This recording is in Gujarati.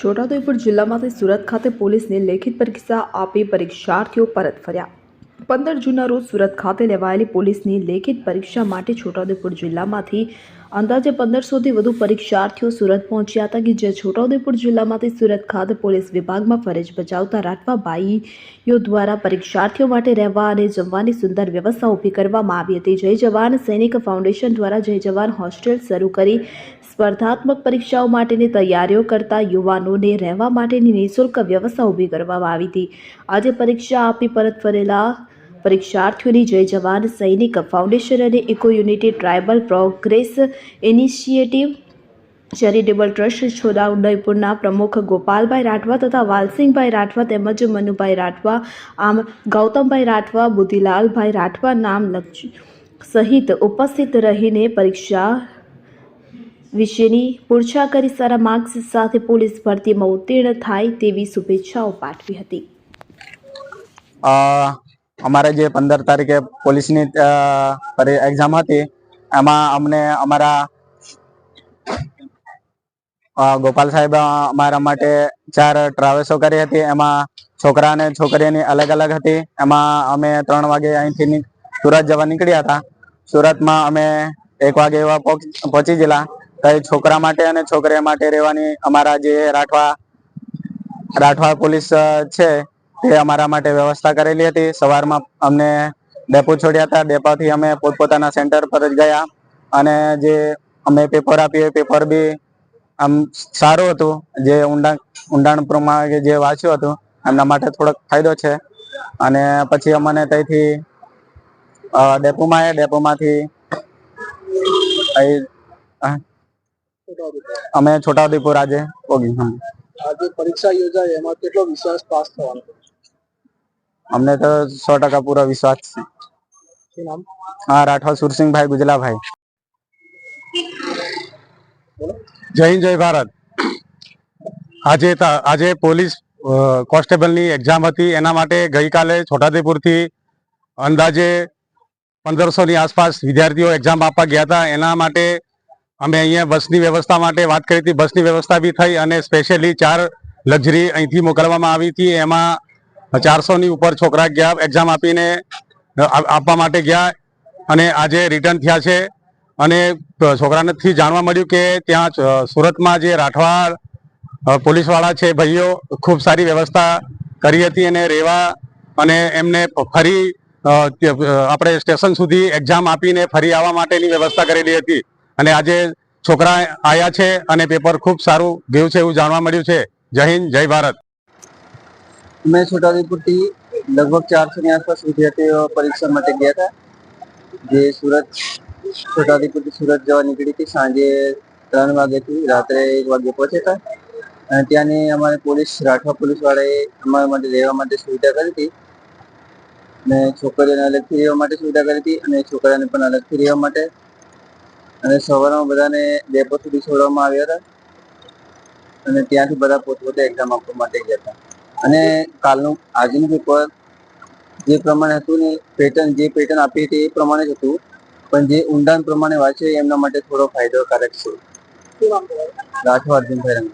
છોટાઉદેપુર જિલ્લામાંથી સુરત ખાતે પોલીસને લેખિત પરીક્ષા આપી પરીક્ષાર્થીઓ પરત ફર્યા. પંદર જૂનના રોજ સુરત ખાતે લેવાયેલી પોલીસની લેખિત પરીક્ષા માટે છોટાઉદેપુર જિલ્લામાંથી અંદાજે પંદરસોથી વધુ પરીક્ષાર્થીઓ સુરત પહોંચ્યા હતા કે જે છોટાઉદેપુર જિલ્લામાંથી સુરત ખાતે પોલીસ વિભાગમાં ફરજ બજાવતા રાઠવા ભાઈઓ દ્વારા પરીક્ષાર્થીઓ માટે રહેવા અને જમવાની સુંદર વ્યવસ્થા ઊભી કરવામાં આવી હતી. જય જવાન સૈનિક ફાઉન્ડેશન દ્વારા જય જવાન હોસ્ટેલ શરૂ કરી સ્પર્ધાત્મક પરીક્ષાઓ માટેની તૈયારીઓ કરતા યુવાનોને રહેવા માટેની નિઃશુલ્ક વ્યવસ્થા ઊભી કરવામાં આવી હતી. આજે પરીક્ષા આપી પરત ફરેલા પરીક્ષાર્થીઓની જય જવાન, સૈનિક, ફાઉન્ડેશન અને eco unity tribal progress initiative charitable trust છોટાઉદેપુરના પ્રમુખ ગોપાલભાઈ રાઠવા તથા વાલસિંહભાઈ રાઠવા તેમજ મનુભાઈ રાઠવા, આમ ગૌતમભાઈ રાઠવા, બુદ્ધિલાલભાઈ રાઠવા નામ સહિત ઉપસ્થિત રહીને પરીક્ષા વિશેની પૂરછા કરી સારા માર્ક્સ સાથે પોલીસ ભરતીમાં ઉત્તીર્ણ થાય તેવી શુભેચ્છાઓ પાઠવી હતી. અમારે જે પંદર તારીખે પોલીસની એક્ઝામ હતી, એમાં અમને અમારા ગોપાલ સાહેબ અમારા માટે ચાર ટ્રાવેલ્સો કરી હતી. એમાં છોકરા અને છોકરીની અલગ અલગ હતી. એમાં અમે ત્રણ વાગે અહીંથી સુરત જવા નીકળ્યા હતા. સુરતમાં અમે એક વાગે એવા પહોંચ- ગયેલા. તો છોકરા માટે અને છોકરી માટે રહેવાની અમારા જે રાઠવા રાઠવા પોલીસ છે તે અમારા માટે વ્યવસ્થા કરેલી હતી. સવારમાં અમને ડેપો છોડ્યા હતા. ડેપોથી અમે પોતપોતાના સેન્ટર પર જ ગયા. અને જે અમે પેપર આપ્યું એ પેપર બી આમ સારું હતું. જે ઊંડાણ ઊંડાણ પ્રમાણે જે વાંચ્યું હતું, એમના માટે થોડોક ફાયદો છે. અને પછી અમને ત્યાંથી ડેપોમાં આવ્યા ડેપોમાંથી અમે છોટાઉદેપુર આજે પોગી હમ. આજે પરીક્ષા યોજાય, એમાં કેટલો વિશ્વાસ પાસ થવાનો? અમને તો સો ટકા પૂરો વિશ્વાસ છે. હા રાઠવા સુરસિંહભાઈ ગુજલાભાઈ. જય જય ભારત. આજે તા- આજે પોલીસ કોન્સ્ટેબલની એક્ઝામ હતી. એના માટે ગઈકાલે છોટાઉદેપુરથી અંદાજે પંદરસો ની આસપાસ વિદ્યાર્થીઓ એક્ઝામ આપવા ગયા હતા. એના માટે અમે અહીંયા બસની વ્યવસ્થા માટે વાત કરી હતી. બસની વ્યવસ્થા બી થઈ અને સ્પેશિયલી ચાર લક્ઝરી અહીંથી મોકલવામાં આવી હતી. એમાં ચારસો ની ઉપર છોકરા ગયા એક્ઝામ આપીને આપવા માટે ગયા અને આજે રિટર્ન થયા છે. અને છોકરાનેથી જાણવા મળ્યું કે ત્યાં સુરતમાં જે રાઠવા પોલીસવાળા છે, ભાઈઓ, ખૂબ સારી વ્યવસ્થા કરી હતી અને રહેવા અને એમને ફરી આપણે સ્ટેશન સુધી એક્ઝામ આપીને ફરી આવવા માટેની વ્યવસ્થા કરેલી હતી. અને આજે છોકરા આવ્યા છે અને પેપર ખૂબ સારું ગયું છે એવું જાણવા મળ્યું છે. જય હિન્દ, જય ભારત. મેં છોટાઉદેપુરથી લગભગ ચારસોની આસપાસ વિદ્યાર્થીઓ પરીક્ષા માટે ગયા હતા જે સુરત છોટાઉદેપુરથી સુરત જવા નીકળી હતી સાંજે ત્રણ વાગ્યાથી રાત્રે એક વાગે પહોંચ્યા હતા અને ત્યાંની અમારે પોલીસ રાઠવા પોલીસવાળાએ અમારા માટે રહેવા માટે સુવિધા કરી હતી અને છોકરીઓને અલગથી રહેવા માટે સુવિધા કરી હતી અને છોકરાને પણ અલગથી રહેવા માટે અને સવારમાં બધાને ડેપો સુધી છોડવામાં આવ્યા હતા। અને ત્યાંથી બધા પોતપોતે એક્ઝામ આપવા માટે ગયા હતા। અને કાલનું આજનું પેપર જે પ્રમાણે હતું ને પેટર્ન જે પેટર્ન આપી હતી એ પ્રમાણે જ હતું. પણ જે ઊંડાણ પ્રમાણે વાંચે એમના માટે થોડો ફાયદોકારક છે. રાઠવા અર્જુનભાઈ રંગ